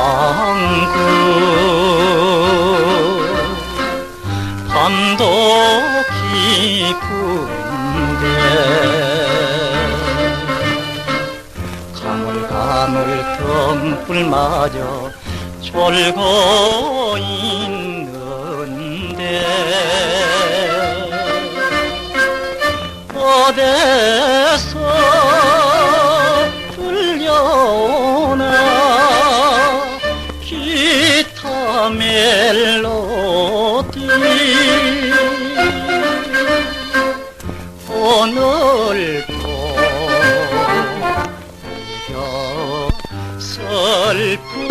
그 방구 밤도 깊은데 가물가물 등불마저 졸고 있는데 어디서 golpe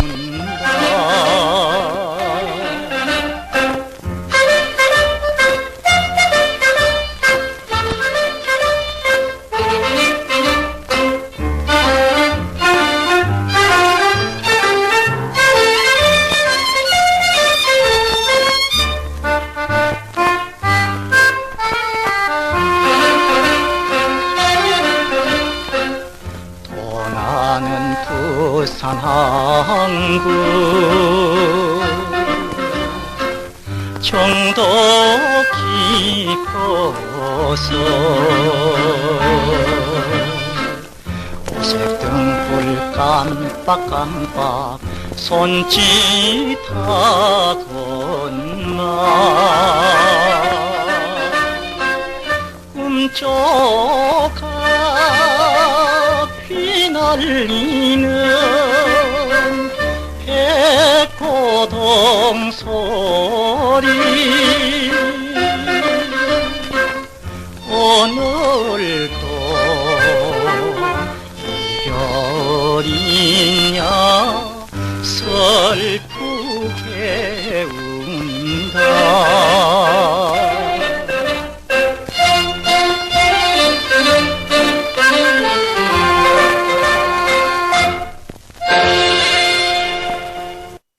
부산 항구 정도 깊어서 오색 등불 깜빡깜빡 손짓하건만 꿈쩍아 휘날리는 동소리 오늘도 이별이냐 설프게 운다